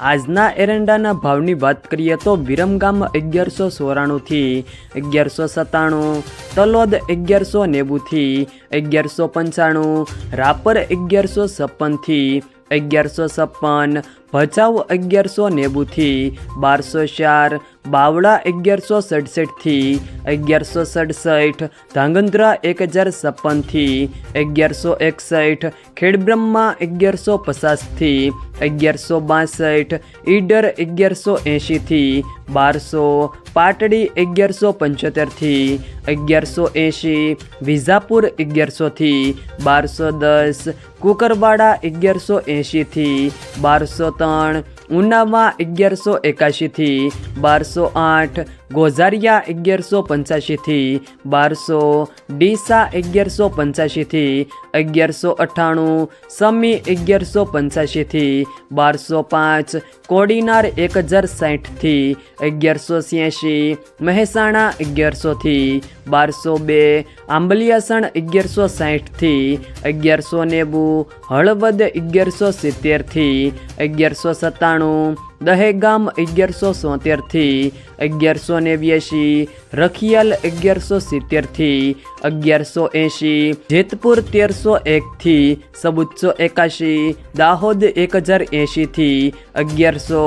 આજના એરંડાના ભાવની વાત કરીએ તો વિરમગામ અગિયારસો ચોરાણુંથી અગિયારસો સત્તાણું, તલોદ અગિયારસો નેવુંથી અગિયારસો પંચાણું, રાપર અગિયારસો છપ્પનથી અગિયારસો છપ્પન ભચાઉ અગિયારસો નેવુંથી બારસો ચાર, બાવળા અગિયારસો સડસઠથી અગિયારસો સડસઠ, ધાંગધ્રા એક હજાર છપ્પનથી અગિયારસો એકસઠ, ખેડબ્રહ્મા અગિયારસો પચાસથી અગિયારસો બાસઠ, ઈડર અગિયારસો એંશીથી બારસો, પાટડી અગિયારસો પંચોતેરથી અગિયારસો એંશી વિઝાપુર અગિયારસોથી બારસો દસ, કુકરવાડા અગિયારસો એંશીથી બારસો ત્રણ. ઉનામાં અગિયારસો એકાશીથી બારસો આઠ. ગોઝારિયા અગિયારસો પંચ્યાસીથી બારસો, ડીસા અગિયારસો પંચ્યાસીથી અગિયારસો અઠ્ઠાણું, સમી અગિયારસો પંચ્યાસીથી બારસો પાંચ, કોડીનાર એક હજાર સાઠથી અગિયારસો છ્યાસી મહેસાણા અગિયારસોથી બારસો બે, આંબલિયાસણ અગિયારસો સાઠથી અગિયારસો નેવું, હળવદ અગિયારસો સિત્તેરથી અગિયારસો સત્તાણું દહેગામ અગિયારસો સોતેરથી અગિયારસો નેવ્યાસી રખિયાલ અગિયારસો સિત્તેરથી અગિયારસો એંશી, જેતપુર તેરસો એકથી સબુચ્ચો એકાશી, દાહોદ એક હજાર એંશીથી અગિયારસો,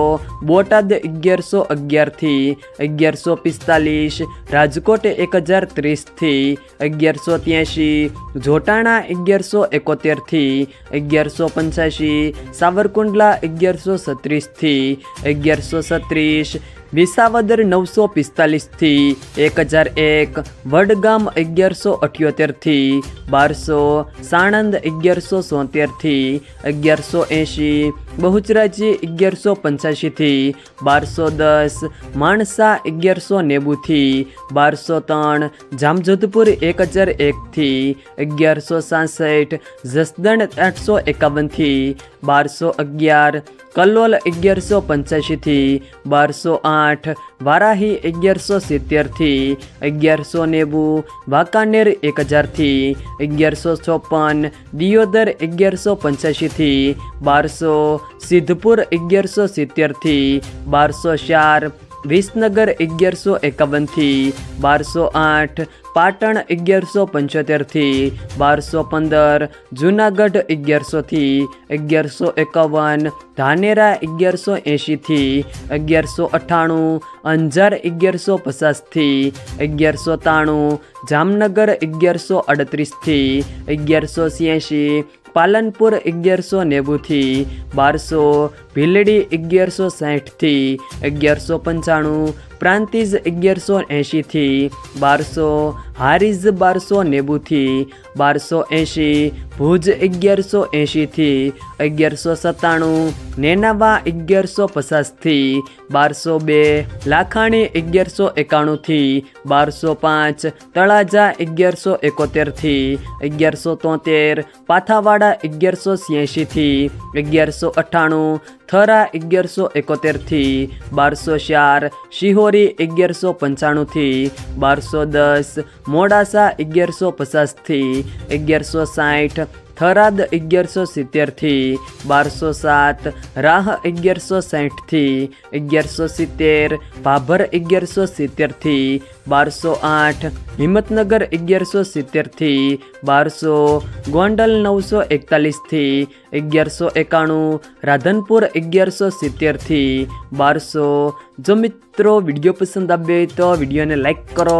બોટાદ અગિયારસો અગિયારથી અગિયારસો પિસ્તાલીસ, રાજકોટ એક હજાર ત્રીસથી અગિયારસો ત્યાંશી જોટાણા અગિયારસો એકોતેરથી અગિયારસો પંચ્યાસી સાવરકુંડલા અગિયારસો સત્રીસથી અગિયારસો સત્રીસ વિસાવદર નવસો પિસ્તાલીસથી એક હજાર એક, વડગામ અગિયારસો અઠ્યોતેરથી બારસો, સાણંદ અગિયારસો સોતેરથી અગિયારસો એંશી બહુચરાજી અગિયારસો પંચ્યાસીથી બારસો દસ, માણસા અગિયારસો નેવુંથી, બારસો ત્રણ, જામજોધપુર એક હજાર એકથી, અગિયારસો સાસઠ, જસદણ આઠસો એકાવનથી, બારસો અગિયાર કલ્લોલ અગિયારસો પંચ્યાસીથી બારસો આઠ વારાહી અગિયારસો સિત્તેરથી અગિયારસો નેવું, વાંકાનેર એક હજારથી અગિયારસો ચોપન, દિયોદર અગિયારસો પંચ્યાસીથી બારસો, સિદ્ધપુર અગિયારસો સિત્તેરથી બારસો ચાર વિસનગર અગિયારસો એકાવનથી બારસો આઠ, પાટણ અગિયારસો પંચોતેરથી બારસો પંદર, જુનાગઢ અગિયારસોથી અગિયારસો એકાવન, ધાનેરા અગિયારસો એંશીથી અગિયારસો અઠ્ઠાણું, અંજાર અગિયારસો પચાસથી અગિયારસો ત્રાણું જામનગર અગિયારસો અડત્રીસથી અગિયારસો છ્યાસી પાલનપુર અગિયારસો નેવુંથી બારસો ભીલડી અગિયારસો સાહીઠથી અગિયારસો પંચાણું પ્રાંતિજ અગિયારસો એંશીથી બારસો હારીઝ બારસો નેવુંથી બારસો એંશી, ભુજ અગિયારસો એંશીથી અગિયારસો સત્તાણું, નેનાવા અગિયારસો પચાસથી બારસો બે, લાખાણી અગિયારસો એકાણુંથી બારસો પાંચ, તળાજા અગિયારસો એકોતેરથી અગિયારસો તોતેર, પાથાવાડા અગિયારસો છ્યાસીથી અગિયારસો અઠ્ઠાણું, થરા અગિયારસો એકોતેરથી બારસો ચાર, શિહોરી અગિયારસો પંચાણુંથી બારસો દસ મોડાસા અગિયારસો પચાસથી અગિયારસો સાઠ, થરાદ અગિયારસો સિત્તેરથી બારસો સાત, રાહ અગિયારસો સાઠથી અગિયારસો સિત્તેર, ભાભર અગિયારસો સિત્તેરથી બારસો આઠ, હિંમતનગર અગિયારસો સિત્તેરથી બારસો, ગોંડલ નવસો એકતાલીસથી અગિયારસો એકાણું, રાધનપુર અગિયારસો સિત્તેરથી બારસો. જો મિત્રો વીડિયો પસંદ આવ્યો હોય તો વિડીયોને લાઈક કરો